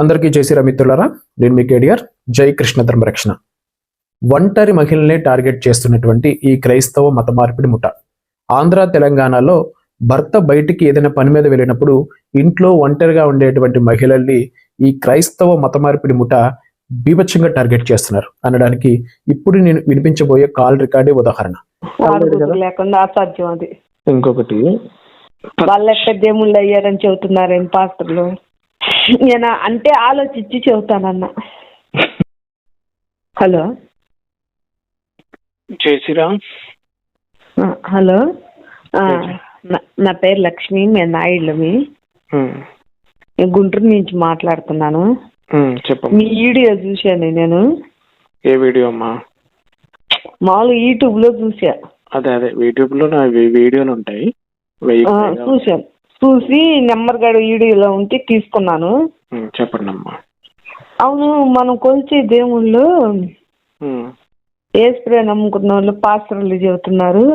అందరికీ చేసిరా మిత్రులారా నేను మీ కేడిఆర్. జై కృష్ణ ధర్మరక్షణ ఒంటరి మహిళల్ని టార్గెట్ చేస్తున్నటువంటి ఈ క్రైస్తవ మత మార్పిడి ముఠ. ఆంధ్ర తెలంగాణలో భర్త బయటికి ఏదైనా పని మీద వెళ్ళినప్పుడు ఇంట్లో ఒంటరిగా ఉండేటువంటి మహిళల్ని ఈ క్రైస్తవ మత మార్పిడి ముఠ బీభత్సంగా టార్గెట్ చేస్తున్నారు అనడానికి ఇప్పుడు నేను వినిపించబోయే కాల్ రికార్డే ఉదాహరణ. ఆరుగురు లేకుండా అసాధ్యం అది. ఇంకొకటి. వాళ్ళు ఎక్కడ దేవుళ్ళు అయ్యారని చెబుతున్నారేం పాస్టర్లు? నేను? అంటే ఆలోచించి చెబుతానన్న. హలో? జయశ్రీరామ్ హలో? నా- పేరు లక్ష్మి మేము నాయుళ్ళమి నేను గుంటూరు నుంచి మాట్లాడుతున్నాను. చెప్పమ్మా. మీ వీడియో చూశాను నేను. ఏ వీడియో అమ్మా? మామూలుగా యూట్యూబ్లో చూసా అదే అదే. యూట్యూబ్లో నా వీడియోలు ఉంటాయి. చూశాను చూసి నెంబర్ గడ వీడియోలో ఉంటే తీసుకున్నాను. చెప్పండి అమ్మా అవును మనం కొలిచే దేవుళ్ళు ఉమ్, ఏ స్ప్రే నమ్ముకున్న వాళ్ళు పాస్టర్లు చెబుతున్నారు.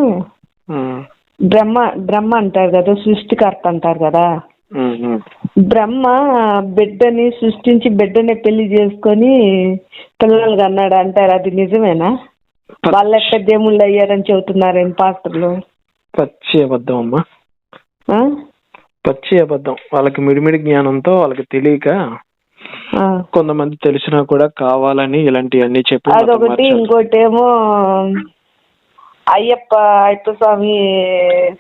బ్రహ్మ బ్రహ్మ అంటారు కదా సృష్టికర్త అంటారు కదా. బ్రహ్మ బిడ్డని సృష్టించి బిడ్డని పెళ్ళి చేసుకొని పిల్లలుగా అన్నాడు అంటారు అది నిజమేనా? వాళ్ళు ఎక్కడ దేవుళ్ళు అయ్యారని చెబుతున్నారేం పాస్టర్లు? పచ్చి అబద్ధం అమ్మా? పచ్చి అబద్ధం వాళ్ళకి మిడిమిడి జ్ఞానంతో వాళ్ళకి తెలియక. కొంతమంది తెలిసినా కూడా కావాలని ఇలాంటివన్నీ చెప్పి అదొకటి మార్చారు. ఇంకోటి ఏమో అయ్యప్ప అయ్యప్ప స్వామి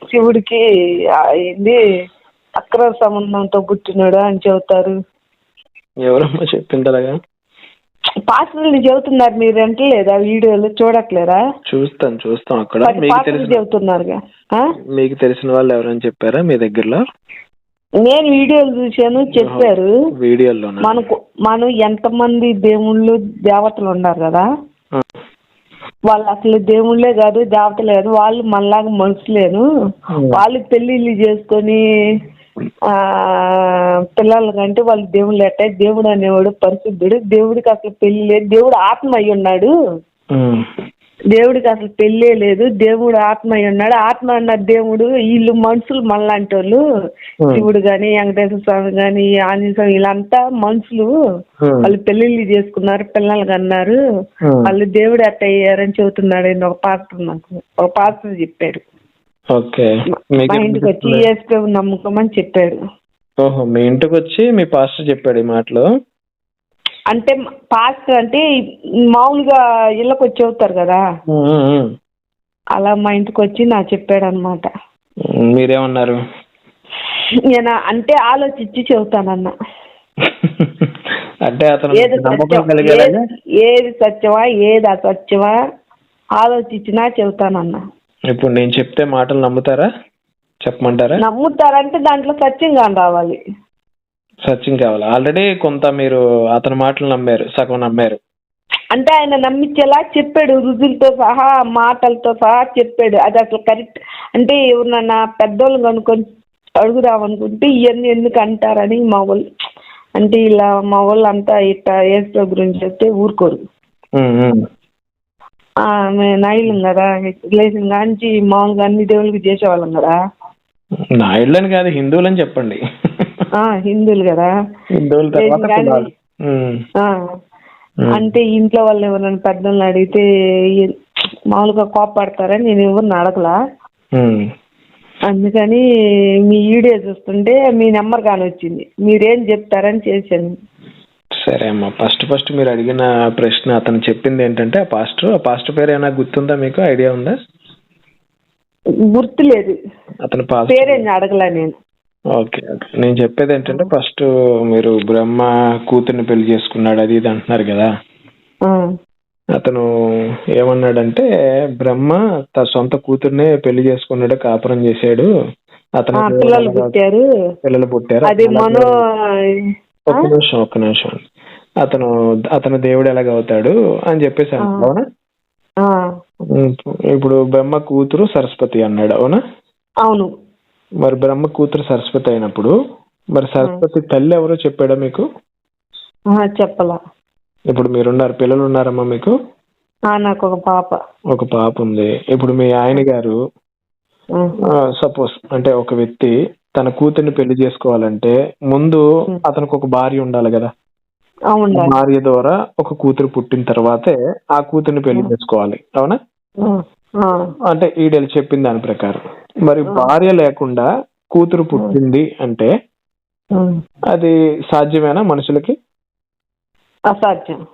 శివుడికి ఇది అక్రమ సంబంధంతో పుట్టినాడు అని చెబుతారు ఎవరమ్మా చెప్పింటారా పాస్టర్లు చెబుతున్నారు మీరు వింటలేదా వీడియోలు చూడట్లేదా? చూస్తాను చూస్తాం అక్కడ. పది మీకు పాస్టర్లు తెలిసిన చెబుతున్నారుగా. ఆ? మీకు తెలిసిన వాళ్ళు ఎవరైనా చెప్పారా మీ దగ్గరలో? నేను వీడియోలు చూశాను చెప్పారు. వీడియోలోనా మనకు మనం ఎంతమంది దేవుళ్ళు దేవతలు ఉన్నారు కదా? ఆ. వాళ్ళు అసలు దేవుళ్ళే కాదు దేవతలే కాదు వాళ్ళు మనలాగా మనుషులేను. వాళ్ళు పెళ్ళిళ్ళు చేసుకొని పిల్లల కంటే వాళ్ళు దేవుళ్ళు ఎట్ట దేవుడు అనేవాడు పరిశుద్ధుడు. దేవుడికి అసలు పెళ్ళి లేదు. దేవుడు ఆత్మ అయి ఉన్నాడు. దేవుడికి అసలు పెళ్ళే లేదు. దేవుడు ఆత్మ అయి ఉన్నాడు. ఆత్మ అన్న దేవుడు వీళ్ళు మనుషులు మనలాంటి వాళ్ళు. శివుడు గాని వెంకటేశ్వర స్వామి గాని ఆంజనేయ స్వామి వీళ్ళంతా మనుషులు. వాళ్ళు పెళ్ళిళ్ళు చేసుకున్నారు పిల్లలు కన్నారు. వాళ్ళు దేవుడు అట్ట అయ్యారని చెబుతున్నాడు. ఒక పాస్టర్ నాకు. ఒక పాస్టర్ చెప్పాడు. ఓకే. మా ఇంటికి వచ్చి ప్రభు నమ్ముకోమని చెప్పాడు. ఓహో మీ ఇంటికి వచ్చి మీ పాస్టర్ చెప్పాడు ఈ మాటలు? అంటే పాస్టర్ అంటే మామూలుగా ఇళ్ళకి వచ్చి చెబుతారు కదా. అలా మా ఇంటికి వచ్చి నాకు చెప్పాడు అనమాట మీరేమన్నారు? నేను అంటే ఆలోచించి చెబుతానన్న. అంటే అతను ఏది నమ్మకం సత్యం కలిగాడని? ఏది- ఏది సత్యమా ఏది అసత్యమా ఆలోచించినా చెబుతానన్న. ఇప్పుడు నేను చెప్తే మాటలు నమ్ముతారా? చెప్పమంటారా? నమ్ముతారంటే దాంట్లో సత్యంగా రావాలి. సత్యం కావాలి. ఆల్రెడీ కొంత మీరు అతని మాటలు నమ్మారు సగం నమ్మారు. అంటే ఆయన నమ్మించేలా చెప్పాడు రుజులతో సహా మాటలతో సహా చెప్పాడు. అది అసలు కరెక్ట్. అంటే ఎవరినన్నా పెద్దోళ్ళు కనుక్కొని అడుగుదామనుకుంటే ఇవన్నీ ఎందుకు అంటారని మా వాళ్ళు అంటే ఇలా మా వాళ్ళు అంతా ఇట్లా ఏసులో గురించి చెప్తే ఊరుకోరు. నాయుళ్ళం కదా లేచిన కాంచి మామూలుగా అన్ని దేవుళ్ళకి చేసేవాళ్ళం కదా నాయుళ్ళని కాదు హిందువులని చెప్పండి. ఆ, హిందువులు కదా. హిందువుల తర్వాత. అంటే ఇంట్లో వాళ్ళు ఎవరైనా పెద్దోళ్ళని అడిగితే మామూలుగా కోపడతారని నేను ఎవరిని అడగలా. అందుకని మీ వీడియో చూస్తుంటే మీ నెంబర్ కానీ వచ్చింది మీరేం చెప్తారని చేశాను. సరే అమ్మా. ఫస్ట్ ఫస్ట్ మీరు అడిగిన ప్రశ్న అతను చెప్పింది ఏంటంటే ఆ పాస్టర్ ఆ పాస్టర్ పేరు ఏమైనా గుర్తుందా మీకు? ఐడియా ఉందా? గుర్తులేదు. అతను పాస్టర్ పేరేం అడగలా నేను. ఓకే ఓకే నేను చెప్పేది ఏంటంటే ఫస్ట్ మీరు బ్రహ్మ కూతుర్ని పెళ్ళి చేసుకున్నాడు అది ఇది అంటున్నారు కదా. ఆ, అతను ఏమన్నాడంటే బ్రహ్మ తన సొంత కూతుర్నే పెళ్ళి చేసుకున్నాడు కాపురం చేశాడు. అతను ఆ, పిల్లలు పుట్టారు. పిల్లలు పుట్టారు. అది మనో ఒక్క నిమిషం ఒక్క నిమిషం. అతను అతను దేవుడు ఎలాగవుతాడు అని చెప్పేసి అన్నాడు అవునా? ఆ, ఇప్పుడు బ్రహ్మ కూతురు సరస్వతి అన్నాడు అవునా? అవును. మరి బ్రహ్మ కూతురు సరస్వతి అయినప్పుడు మరి సరస్వతి తల్లి ఎవరో చెప్పాడా మీకు? చెప్పలా. ఇప్పుడు మీరున్నారు పిల్లలు ఉన్నారమ్మా మీకు? ఆ, నాకు ఒక పాప. ఒక పాప ఉంది. ఇప్పుడు మీ ఆయన గారు ఆ, సపోజ్ అంటే ఒక వ్యక్తి తన కూతుర్ని పెళ్ళి చేసుకోవాలంటే ముందు అతనికి ఒక భార్య ఉండాలి కదా. భార్య ద్వారా ఒక కూతురు పుట్టిన తర్వాతే ఆ కూతుర్ని పెళ్ళి చేసుకోవాలి. అవునా? అంటే ఈడలు చెప్పిన దాని ప్రకారం. మరి భార్య లేకుండా కూతురు పుట్టింది అంటే అది సాధ్యమేనా మనుషులకి? అసాధ్యం.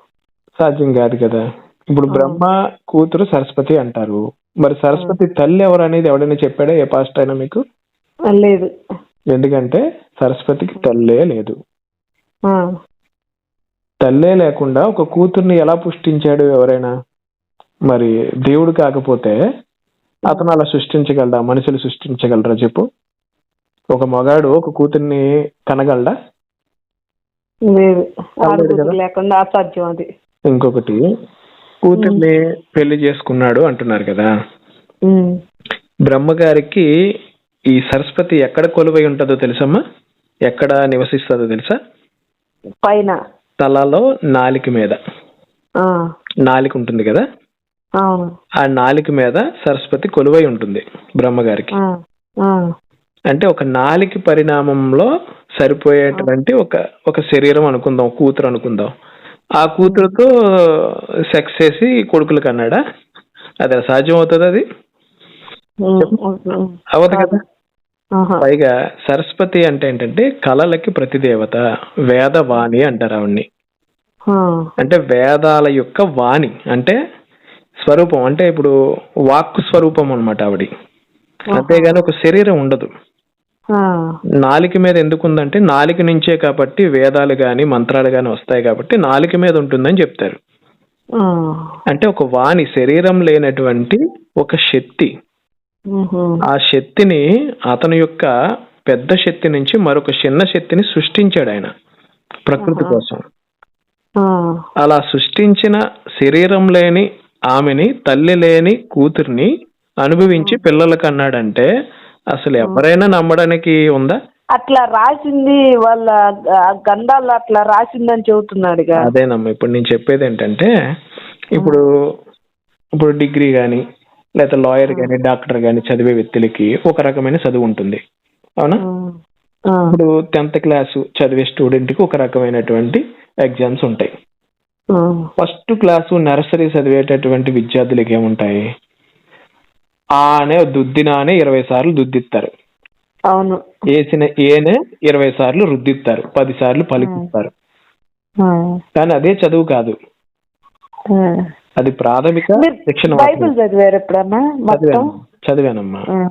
సాధ్యం కాదు కదా. ఇప్పుడు బ్రహ్మ కూతురు సరస్వతి అంటారు. మరి సరస్వతి తల్లి ఎవరు అనేది ఎవడైనా చెప్పాడా? ఏ పాస్ట్ అయినా మీకు? లేదు. ఎందుకంటే సరస్వతికి తల్లే లేదు. తల్లే లేకుండా ఒక కూతుర్ని ఎలా పుష్టించాడు ఎవరైనా? మరి దేవుడు కాకపోతే అతను అలా సృష్టించగలడా? మనుషులు సృష్టించగలరా చెప్పు. ఒక మగాడు ఒక కూతుర్ని కనగలడా? లేదు. లేదు ఆడకూతురు కదా? లేకుండా అసాధ్యం అది. ఇంకొకటి కూతుర్ని పెళ్ళి చేసుకున్నాడు అంటున్నారు కదా. బ్రహ్మగారికి ఈ సరస్వతి ఎక్కడ కొలువై ఉంటుందో తెలుసమ్మా? ఎక్కడ నివసిస్తుందో తెలుసా? పైన. తలలో నాలిక మీద. నాలిక ఉంటుంది కదా? ఆ నాలిక మీద సరస్వతి కొలువై ఉంటుంది బ్రహ్మగారికి. అంటే ఒక నాలిక పరిణామంలో సరిపోయేటువంటి ఒక ఒక శరీరం అనుకుందాం కూతురు అనుకుందాం. ఆ కూతురుతో సెక్స్ చేసి కొడుకులు కన్నాడా? అది అసాధ్యం అవుతుంది అది అవదు కదా. పైగా సరస్వతి అంటే ఏంటంటే కళలకి ప్రతిదేవత వేదవాణి అంటారు ఆవిడ్ని. అంటే వేదాల యొక్క వాణి అంటే స్వరూపం అంటే ఇప్పుడు వాక్కు స్వరూపం అన్నమాట ఆవిడ. అంతేగాని ఒక శరీరం ఉండదు. నాలిక మీద ఎందుకు ఉందంటే నాలిక నుంచే కాబట్టి వేదాలు గాని మంత్రాలు గాని వస్తాయి కాబట్టి నాలిక మీద ఉంటుందని చెప్తారు. అంటే ఒక వాణి శరీరం లేనటువంటి ఒక శక్తి ఆ శక్తిని అతని యొక్క పెద్ద శక్తి నుంచి మరొక చిన్న శక్తిని సృష్టించాడు ఆయన ప్రకృతి కోసం. అలా సృష్టించిన శరీరం లేని ఆమెని తల్లి లేని కూతుర్ని అనుభవించి పిల్లలకు అన్నాడంటే అసలు ఎవరైనా నమ్మడానికి ఉందా? అట్లా రాసింది వాళ్ళ గంధాలు అట్లా రాసిందని చెబుతున్నాడుగా. అదేనమ్మా ఇప్పుడు నేను చెప్పేది ఏంటంటే ఇప్పుడు ఇప్పుడు డిగ్రీ కానీ లేదా లాయర్ కానీ డాక్టర్ కానీ చదివే వ్యక్తులకి ఒక రకమైన చదువు ఉంటుంది. అవునా? ఇప్పుడు టెన్త్ క్లాస్ చదివే స్టూడెంట్కి ఒక రకమైనటువంటి ఎగ్జామ్స్ ఉంటాయి. ఫస్ట్ క్లాసు నర్సరీ చదివేటటువంటి విద్యార్థులకి ఏముంటాయి? ఆ అనే దుద్దిన అనే ఇరవై సార్లు దుద్దిస్తారు అవును. వేసిన ఏనే ఇరవై సార్లు రుద్దిస్తారు పది సార్లు పలికిస్తారు. కానీ అదే చదువు కాదు. అది ప్రాథమిక శిక్షణ బైబిల్ చదివారు ఎప్పుడన్నా మొత్తం? చదివాను చదివానమ్మా.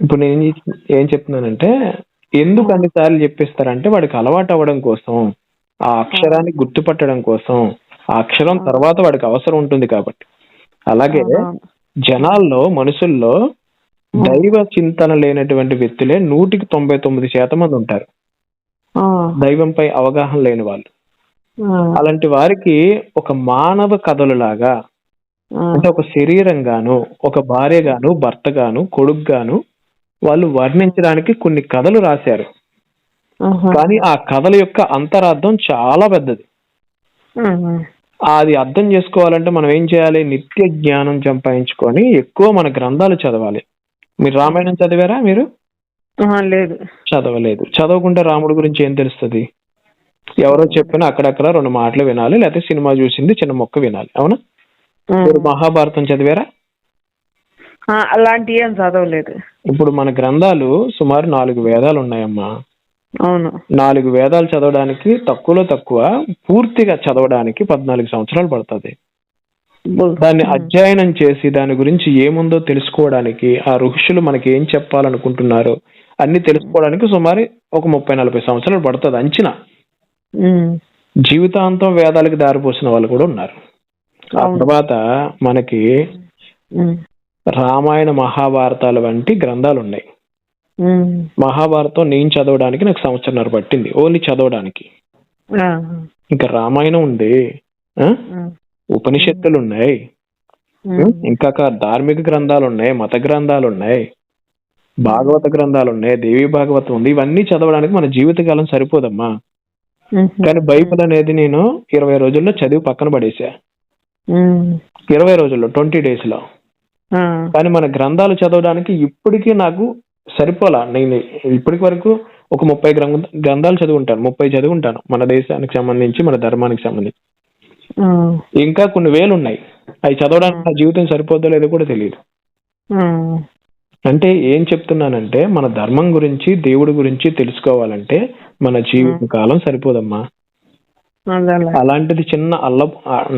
ఇప్పుడు నేను ఏం- చెప్తున్నానంటే ఎందుకు అన్నిసార్లు చెప్పిస్తారంటే వాడికి అలవాటు అవ్వడం కోసం ఆ అక్షరాన్ని గుర్తుపట్టడం కోసం ఆ అక్షరం తర్వాత వాడికి అవసరం ఉంటుంది కాబట్టి. అలాగే. జనాల్లో మనుషుల్లో దైవ చింతన లేనటువంటి వ్యక్తులే నూటికి తొంభై తొమ్మిది శాతం మంది ఉంటారు. దైవంపై అవగాహన లేని వాళ్ళు. అలాంటి వారికి ఒక మానవ కథలు లాగా అంటే ఒక శరీరం గాను ఒక భార్య గాను భర్త గాను కొడుకు గాను వాళ్ళు వర్ణించడానికి కొన్ని కథలు రాశారు. కానీ ఆ కథల యొక్క అంతరార్థం చాలా పెద్దది. అది అర్థం చేసుకోవాలంటే మనం ఏం చేయాలి? నిత్య జ్ఞానం సంపాదించుకొని ఎక్కువ మన గ్రంథాలు చదవాలి. మీరు రామాయణం చదివారా మీరు? లేదు. చదవలేదు. చదవకుండా రాముడి గురించి ఏం తెలుస్తుంది? ఎవరో చెప్పినా అక్కడక్కడ రెండు మాటలు వినాలి లేకపోతే సినిమా చూసింది చిన్న మొక్క వినాలి. అవునా. మీరు మహాభారతం చదివారా? అలాంటి ఏం చదవలేదు. ఇప్పుడు మన గ్రంథాలు సుమారు నాలుగు వేదాలు ఉన్నాయమ్మా. అవును. నాలుగు వేదాలు చదవడానికి తక్కువలో తక్కువ పూర్తిగా చదవడానికి పద్నాలుగు సంవత్సరాలు పడుతుంది. దాన్ని అధ్యయనం చేసి దాని గురించి ఏముందో తెలుసుకోవడానికి ఆ ఋషులు మనకి ఏం చెప్పాలనుకుంటున్నారో అన్ని తెలుసుకోవడానికి సుమారు ఒక ముప్పై నలభై సంవత్సరాలు పడుతుంది అంచనా. జీవితాంతం వేదాలకు దారిపోసిన వాళ్ళు కూడా ఉన్నారు. ఆ. తర్వాత మనకి రామాయణ మహాభారతాల వంటి గ్రంథాలు ఉన్నాయి. మహాభారతం నేను చదవడానికి నాకు సంవత్సరంన్నర పట్టింది. ఓన్లీ చదవడానికి. ఇంకా రామాయణం ఉంది. ఉపనిషత్తులు ఉన్నాయి. ఇంకా ధార్మిక గ్రంథాలు ఉన్నాయి మత గ్రంథాలు ఉన్నాయి. భాగవత గ్రంథాలు ఉన్నాయి దేవి భాగవతం ఉంది. ఇవన్నీ చదవడానికి మన జీవితకాలం సరిపోదమ్మా. కానీ బైబిల్ అనేది నేను ఇరవై రోజుల్లో చదివి పక్కన పడేసా. ఇరవై రోజుల్లో ట్వంటీ డేస్లో కానీ మన గ్రంథాలు చదవడానికి ఇప్పటికీ నాకు సరిపోలా. నేను ఇప్పటికి వరకు ఒక ముప్పై గ్రంథ గ్రంథాలు చదువుంటాను ముప్పై చదువుంటాను మన దేశానికి సంబంధించి మన ధర్మానికి సంబంధించి. ఇంకా కొన్ని వేలు ఉన్నాయి అవి చదవడానికి నా జీవితం సరిపోద్దో లేదో కూడా తెలియదు. అంటే ఏం చెప్తున్నానంటే మన ధర్మం గురించి దేవుడి గురించి తెలుసుకోవాలంటే మన జీవిత కాలం సరిపోదమ్మా. అదేలే. అలాంటిది చిన్న అల్ల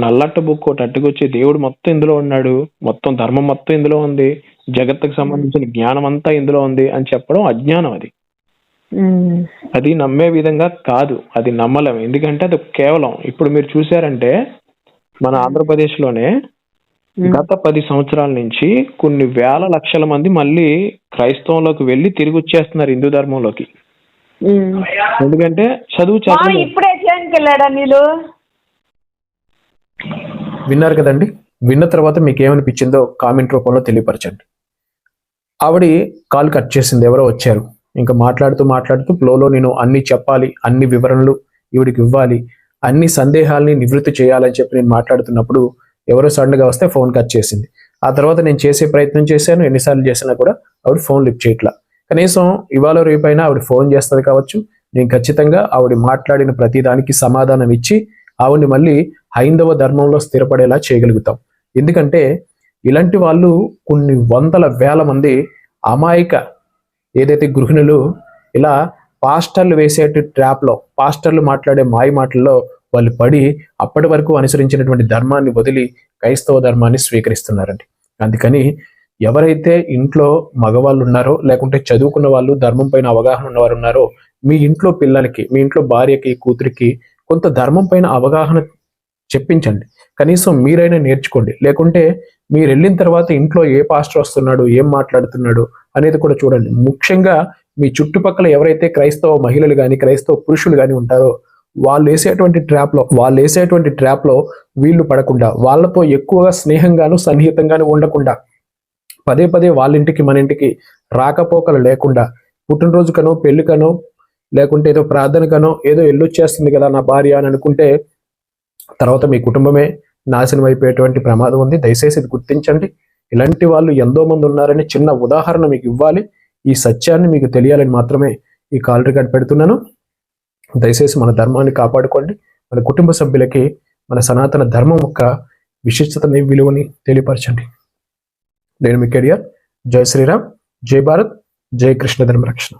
నల్లట్ట బుక్ ఒకటి అట్టుకొచ్చి దేవుడు మొత్తం ఇందులో ఉన్నాడు మొత్తం ధర్మం మొత్తం ఇందులో ఉంది జగత్తుకు సంబంధించిన జ్ఞానం అంతా ఇందులో ఉంది అని చెప్పడం అజ్ఞానం అది. అది నమ్మే విధంగా కాదు అది నమ్మలేం. ఎందుకంటే అది కేవలం ఇప్పుడు మీరు చూసారంటే మన ఆంధ్రప్రదేశ్లోనే ఉమ్, గత పది సంవత్సరాల నుంచి కొన్ని వేల లక్షల మంది మళ్ళీ క్రైస్తవంలోకి వెళ్ళి తిరిగి వచ్చేస్తున్నారు హిందూ ధర్మంలోకి. ఎందుకంటే చదువు చదువు ఇప్పుడే చేయడానికి వెళ్ళాడా నీళ్ళు విన్నారు కదండి? విన్న తర్వాత మీకు ఏమనిపించిందో కామెంట్ రూపంలో తెలియపరచండి. ఆవిడ కాల్ కట్ చేసింది ఎవరో వచ్చారు. ఇంకా మాట్లాడుతూ మాట్లాడుతూ ఫ్లోలో నేను అన్ని చెప్పాలి అన్ని వివరణలు ఈవిడికి ఇవ్వాలి అన్ని సందేహాల్ని నివృత్తి చేయాలని చెప్పి నేను మాట్లాడుతున్నప్పుడు ఎవరో సడన్గా వస్తే ఫోన్ కట్ చేసింది. ఆ తర్వాత నేను చేసే ప్రయత్నం చేశాను ఎన్నిసార్లు చేసినా కూడా ఆవిడ ఫోన్ లిఫ్ట్ చేయట్లా. కనీసం ఇవాళ రేపైనా ఆవిడ ఫోన్ చేస్తుంది కావచ్చు. నేను ఖచ్చితంగా ఆవిడ మాట్లాడిన ప్రతిదానికి సమాధానం ఇచ్చి ఆవిడని మళ్ళీ హైందవ ధర్మంలో స్థిరపడేలా చేయగలుగుతాం. ఎందుకంటే ఇలాంటి వాళ్ళు కొన్ని వందల వేల మంది అమాయక ఏదైతే గృహిణులు ఇలా పాస్టర్లు వేసేటి ట్రాప్లో పాస్టర్లు మాట్లాడే మాయ మాటల్లో వాళ్ళు పడి అప్పటి వరకు అనుసరించినటువంటి ధర్మాన్ని వదిలి క్రైస్తవ ధర్మాన్ని స్వీకరిస్తున్నారండి. అందుకని ఎవరైతే ఇంట్లో మగవాళ్ళు ఉన్నారో లేకుంటే చదువుకున్న వాళ్ళు ధర్మం పైన అవగాహన ఉన్నవారు ఉన్నారో మీ ఇంట్లో పిల్లలకి మీ ఇంట్లో భార్యకి కూతురికి కొంత ధర్మం పైన అవగాహన చెప్పించండి. కనీసం మీరైనా నేర్చుకోండి. లేకుంటే మీరు వెళ్ళిన తర్వాత ఇంట్లో ఏ పాస్టర్ వస్తున్నాడు ఏం మాట్లాడుతున్నాడు అనేది కూడా చూడండి. ముఖ్యంగా మీ చుట్టుపక్కల ఎవరైతే క్రైస్తవ మహిళలు కానీ క్రైస్తవ పురుషులు కానీ ఉంటారో వాళ్ళు వేసేటువంటి ట్రాప్లో వాళ్ళు వేసేటువంటి ట్రాప్లో వీళ్ళు పడకుండా వాళ్ళతో ఎక్కువగా స్నేహంగాను సన్నిహితంగాను ఉండకుండా పదే పదే వాళ్ళ ఇంటికి మన ఇంటికి రాకపోకలు లేకుండా పుట్టినరోజుకనో పెళ్ళికనో లేకుంటే ఏదో ప్రార్థనకనో ఏదో ఎల్లొచ్చేస్తుంది కదా నా భార్య అని అనుకుంటే తర్వాత మీ కుటుంబమే నాశనం అయిపోయేటువంటి ప్రమాదం ఉంది. దయచేసి ఇది గుర్తించండి. ఇలాంటి వాళ్ళు ఎంతో మంది ఉన్నారని చిన్న ఉదాహరణ మీకు ఇవ్వాలి. ఈ సత్యాన్ని మీకు తెలియాలని మాత్రమే ఈ కాల్ రికార్డ్ పెడుతున్నాను. దయచేసి మన ధర్మాన్ని కాపాడుకోండి. మన కుటుంబ సభ్యులకి మన సనాతన ధర్మం యొక్క విశిష్టతని విలువని తెలియపరచండి. నేను మీ కెరియర్. జై శ్రీరామ్. జై భారత్. జై కృష్ణ ధర్మరక్షణ